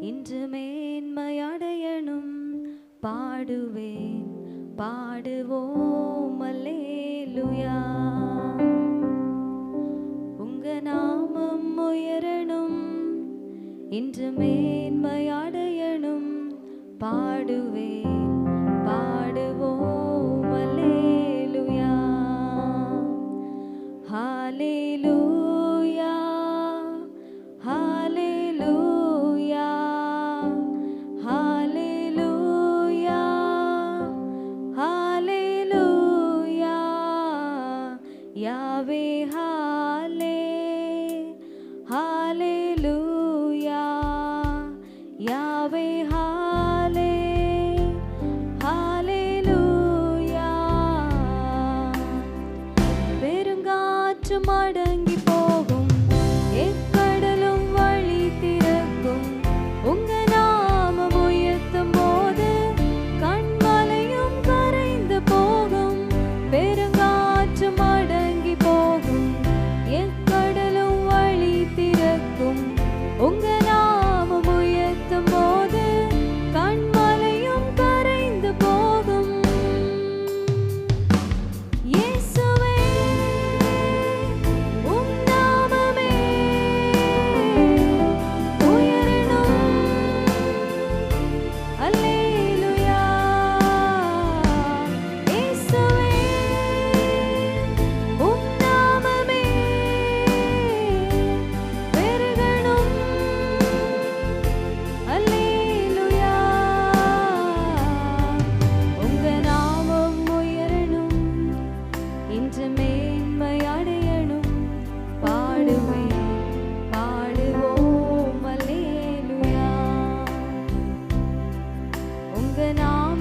இன்று மேன்மையடையணும் பாடுவேன் பாடுவோம் அல்லேலுயா. உங்க நாமம் உயரணும். இன்று மேன்மையடையணும் பாடுவேன் பாடுவோம் அல்லேலுயா. ஹாலேலூயா Aveha.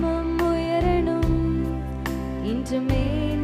நாமம் உயரணும். இன்று மேல்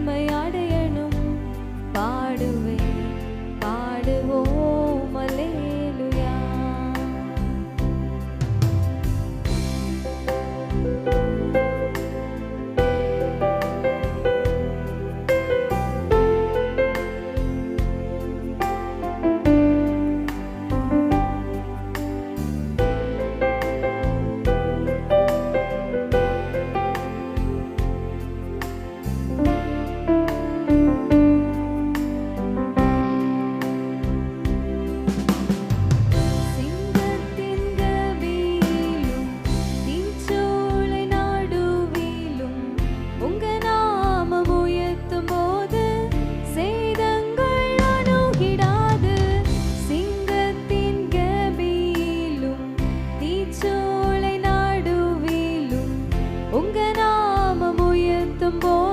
cầm bố.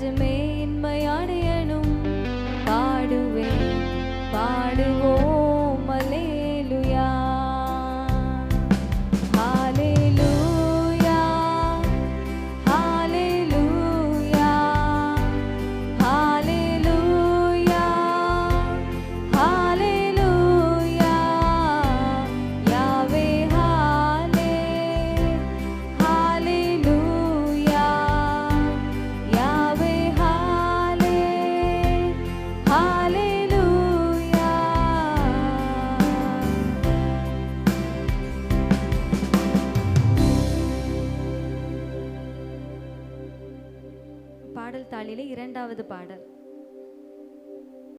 to me. பாடல் தாளிலே இரண்டாவது பாடல்.